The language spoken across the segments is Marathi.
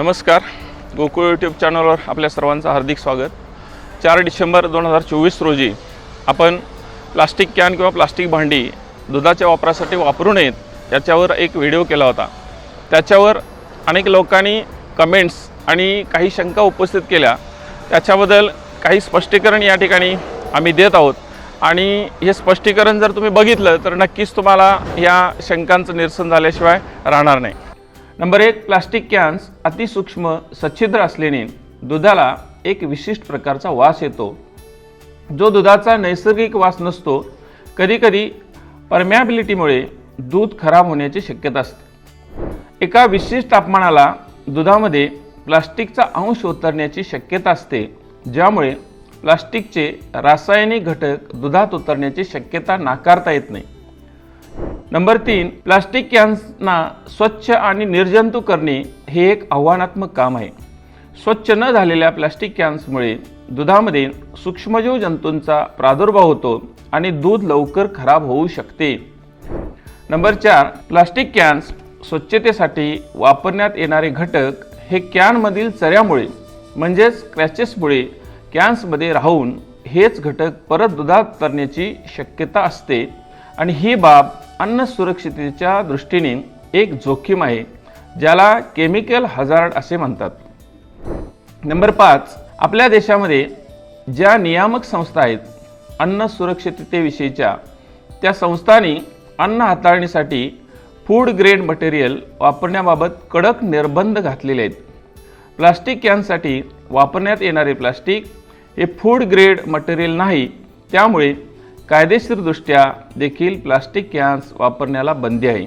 नमस्कार. गोकुळ यूट्यूब चॅनलवर आपल्या सर्वांचं हार्दिक स्वागत. चार डिसेंबर दोन हजार चोवीस रोजी आपण प्लास्टिक कॅन किंवा प्लास्टिक भांडी दुधाच्या वापरासाठी वापरू नयेत याच्यावर एक व्हिडिओ केला होता. त्याच्यावर अनेक लोकांनी कमेंट्स आणि काही शंका उपस्थित केल्या. त्याच्याबद्दल काही स्पष्टीकरण या ठिकाणी आम्ही देत आहोत. आणि हे स्पष्टीकरण जर तुम्ही बघितलं तर नक्कीच तुम्हाला या शंकांचं निरसन झाल्याशिवाय राहणार नाही. नंबर एक प्लास्टिक कॅन्स अतिसूक्ष्म सच्छिद्र असल्याने दुधाला एक विशिष्ट प्रकारचा वास येतो. जो दुधाचा नैसर्गिक वास नसतो कधीकधी परमॅबिलिटीमुळे दूध खराब होण्याची शक्यता असते. एका विशिष्ट तापमानाला दुधामध्ये प्लास्टिकचा अंश उतरण्याची शक्यता असते ज्यामुळे प्लास्टिकचे रासायनिक घटक दुधात उतरण्याची शक्यता नाकारता येत नाही. नंबर तीन प्लास्टिक कॅन्सना स्वच्छ आणि निर्जंतू करणे हे एक आव्हानात्मक काम आहे. स्वच्छ न झालेल्या प्लास्टिक कॅन्समुळे दुधामध्ये सूक्ष्मजीव जंतूंचा प्रादुर्भाव होतो आणि दूध लवकर खराब होऊ शकते. नंबर चार प्लास्टिक कॅन्स स्वच्छतेसाठी वापरण्यात येणारे घटक हे कॅनमधील चऱ्यामुळे म्हणजेच क्रॅचेसमुळे कॅन्समध्ये राहून हेच घटक परत दुधात तरण्याची शक्यता असते आणि ही बाब अन्न सुरक्षिततेच्या दृष्टीने एक जोखीम आहे ज्याला केमिकल हजार्ड असे म्हणतात. नंबर पाच आपल्या देशामध्ये ज्या नियामक संस्था आहेत अन्न सुरक्षिततेविषयीच्या त्या संस्थांनी अन्न हाताळणीसाठी फूड ग्रेड मटेरियल वापरण्याबाबत कडक निर्बंध घातलेले आहेत. प्लास्टिक कॅनसाठी वापरण्यात येणारे प्लास्टिक हे फूड ग्रेड मटेरियल नाही त्यामुळे कायदेशीरदृष्ट्या देखील प्लास्टिक कॅन्स वापरण्याला बंदी आहे.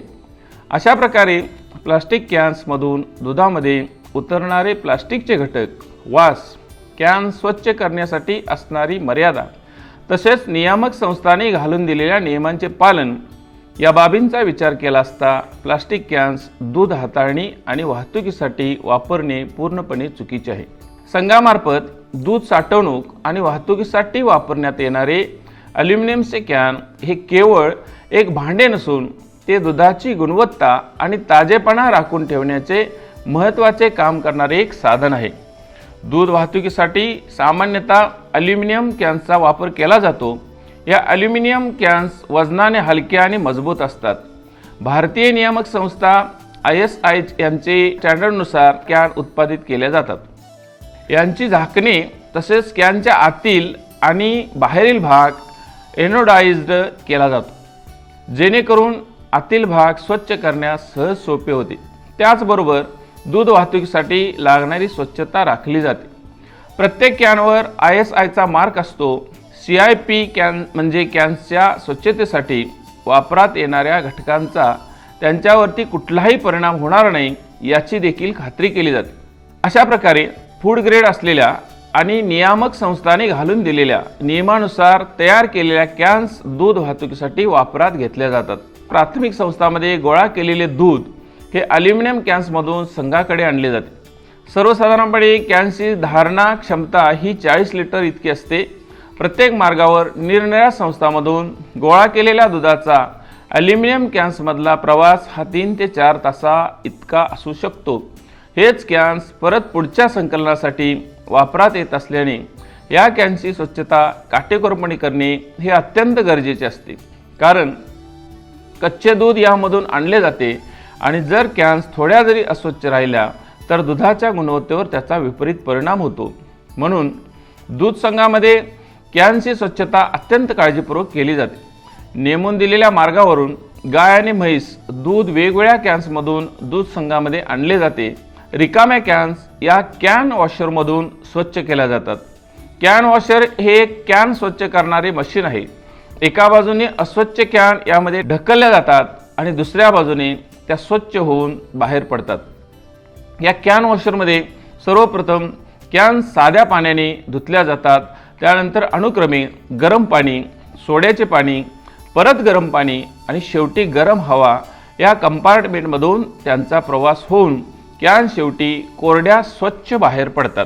अशा प्रकारे प्लास्टिक कॅन्समधून दुधामध्ये उतरणारे प्लास्टिकचे घटक वास कॅन स्वच्छ करण्यासाठी असणारी मर्यादा तसेच नियामक संस्थांनी घालून दिलेल्या नियमांचे पालन या बाबींचा विचार केला असता प्लास्टिक कॅन्स दूध हाताळणी आणि वाहतुकीसाठी वापरणे पूर्णपणे चुकीचे आहे. संघामार्फत दूध साठवणूक आणि वाहतुकीसाठी वापरण्यात येणारे अल्युमिनियमचे कॅन हे केवळ एक भांडे नसून ते दुधाची गुणवत्ता आणि ताजेपणा राखून ठेवण्याचे महत्त्वाचे काम करणारे एक साधन आहे. दूध वाहतुकीसाठी सामान्यतः अल्युमिनियम कॅन्सचा वापर केला जातो. या ॲल्युमिनियम कॅन्स वजनाने हलक्या आणि मजबूत असतात. भारतीय नियामक संस्था आय एस आय यांचे स्टँडर्डनुसार कॅन उत्पादित केल्या जातात. यांची झाकणे तसेच कॅनच्या आतील आणि बाहेरील भाग एनोडाइज्ड केला जातो. जेणेकरून आतील भाग स्वच्छ करण्यास सहज सोपे होते त्याचबरोबर दूध वाहतुकीसाठी लागणारी स्वच्छता राखली जाते. प्रत्येक कॅनवर आय एस आयचा मार्क असतो. सी आय पी कॅन म्हणजे कॅन्सच्या स्वच्छतेसाठी वापरात येणाऱ्या घटकांचा त्यांच्यावरती कुठलाही परिणाम होणार नाही याची देखील खात्री केली जाते. अशा प्रकारे फूड ग्रेड असलेल्या आणि नियामक संस्थांनी घालून दिलेल्या नियमानुसार तयार केलेल्या कॅन्स दूध वाहतुकीसाठी वापरात घेतल्या जातात. प्राथमिक संस्थामध्ये गोळा केलेले दूध हे अल्युमिनियम कॅन्समधून संघाकडे आणले जाते. सर्वसाधारणपणे कॅन्सची धारणा क्षमता ही चाळीस लिटर इतकी असते. प्रत्येक मार्गावर निरनिळ्या संस्थांमधून गोळा केलेल्या दुधाचा अल्युमिनियम कॅन्समधला प्रवास हा तीन ते चार तासा इतका असू शकतो. हेच कॅन्स परत पुढच्या संकलनासाठी वापरात येत असल्याने या कॅन्सची स्वच्छता काटेकोरपणे करणे हे अत्यंत गरजेचे असते. कारण कच्चे दूध यामधून आणले जाते आणि जर कॅन्स थोड्या जरी अस्वच्छ राहिल्या तर दुधाच्या गुणवत्तेवर त्याचा विपरीत परिणाम होतो. म्हणून दूध संघामध्ये कॅन्सची स्वच्छता अत्यंत काळजीपूर्वक केली जाते. नेमून दिलेल्या मार्गावरून गाय आणि म्हैस दूध वेगवेगळ्या कॅन्समधून दूध संघामध्ये आणले जाते. रिकाम्या कॅन्स या कॅन वॉशरमधून स्वच्छ केल्या जातात. कॅन वॉशर हे एक कॅन स्वच्छ करणारे मशीन आहे. एका बाजूने अस्वच्छ कॅन यामध्ये ढकलल्या जातात आणि दुसऱ्या बाजूने त्या स्वच्छ होऊन बाहेर पडतात. या कॅन वॉशरमध्ये सर्वप्रथम कॅन साध्या पाण्याने धुतल्या जातात. त्यानंतर अनुक्रमे गरम पाणी सोड्याचे पाणी परत गरम पाणी आणि शेवटी गरम हवा या कंपार्टमेंटमधून त्यांचा प्रवास होऊन कॅन शेवटी कोरड्या स्वच्छ बाहेर पडतात.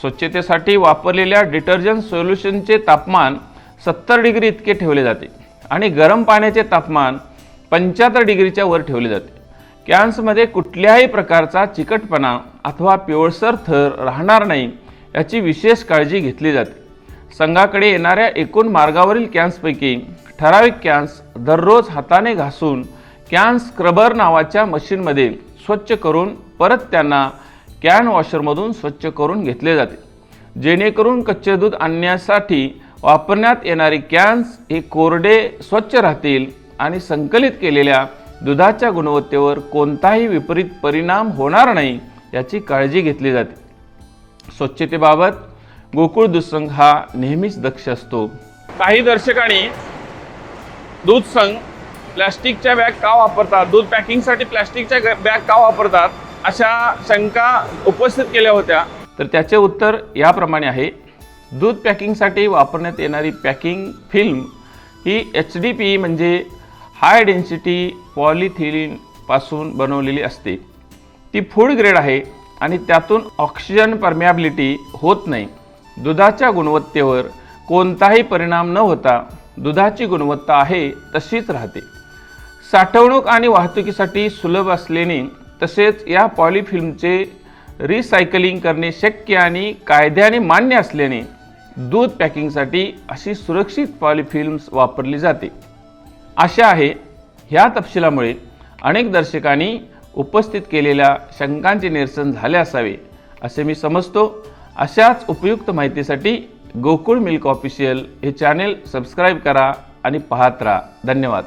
स्वच्छतेसाठी वापरलेल्या डिटर्जंट सोल्युशनचे तापमान सत्तर डिग्री इतके ठेवले जाते आणि गरम पाण्याचे तापमान पंच्याहत्तर डिग्रीच्या वर ठेवले जाते. कॅन्समध्ये कुठल्याही प्रकारचा चिकटपणा अथवा पिवळसर थर राहणार नाही याची विशेष काळजी घेतली जाते. संघाकडे येणाऱ्या एकूण मार्गावरील कॅन्सपैकी ठराविक कॅन्स दररोज हाताने घासून कॅन स्क्रबर नावाच्या मशीनमध्ये स्वच्छ करून परत त्यांना कॅन वॉशरमधून स्वच्छ करून घेतले जाते. जेणेकरून कच्चे दूध आणण्यासाठी वापरण्यात येणारी कॅन्स हे कोरडे स्वच्छ राहतील आणि संकलित केलेल्या दुधाच्या गुणवत्तेवर कोणताही विपरीत परिणाम होणार नाही याची काळजी घेतली जाते. स्वच्छतेबाबत गोकुळ दूधसंघ हा नेहमीच दक्ष असतो. काही दर्शकांनी दूधसंघ प्लॅस्टिकच्या बॅग का वापरतात? दूध पॅकिंगसाठी प्लॅस्टिकच्या ग- बॅग का वापरतात? अशा शंका उपस्थित केल्या होत्या. तर त्याचे उत्तर याप्रमाणे आहे. दूध पॅकिंगसाठी वापरण्यात येणारी पॅकिंग फिल्म ही एच डी पी म्हणजे हाय डेन्सिटी पॉलिथिलिनपासून बनवलेली असते. ती फूड ग्रेड आहे आणि त्यातून ऑक्सिजन परमॅबिलिटी होत नाही. दुधाच्या गुणवत्तेवर कोणताही परिणाम न होता दुधाची गुणवत्ता आहे तशीच राहते. साठवणूक आणि वाहतुकीसाठी सुलभ असल्याने तसेच या पॉलिफिल्मचे रिसायकलिंग करणे शक्य आणि कायद्याने मान्य असल्याने दूध पॅकिंगसाठी अशी सुरक्षित पॉलिफिल्म्स वापरली जाते. आशा आहे ह्या तपशिलामुळे अनेक दर्शकांनी उपस्थित केलेल्या शंकांचे निरसन झाले असावे असे मी समजतो. अशाच उपयुक्त माहितीसाठी गोकुळ मिल्क ऑफिशियल हे चॅनेल सबस्क्राईब करा आणि पाहत राहा. धन्यवाद.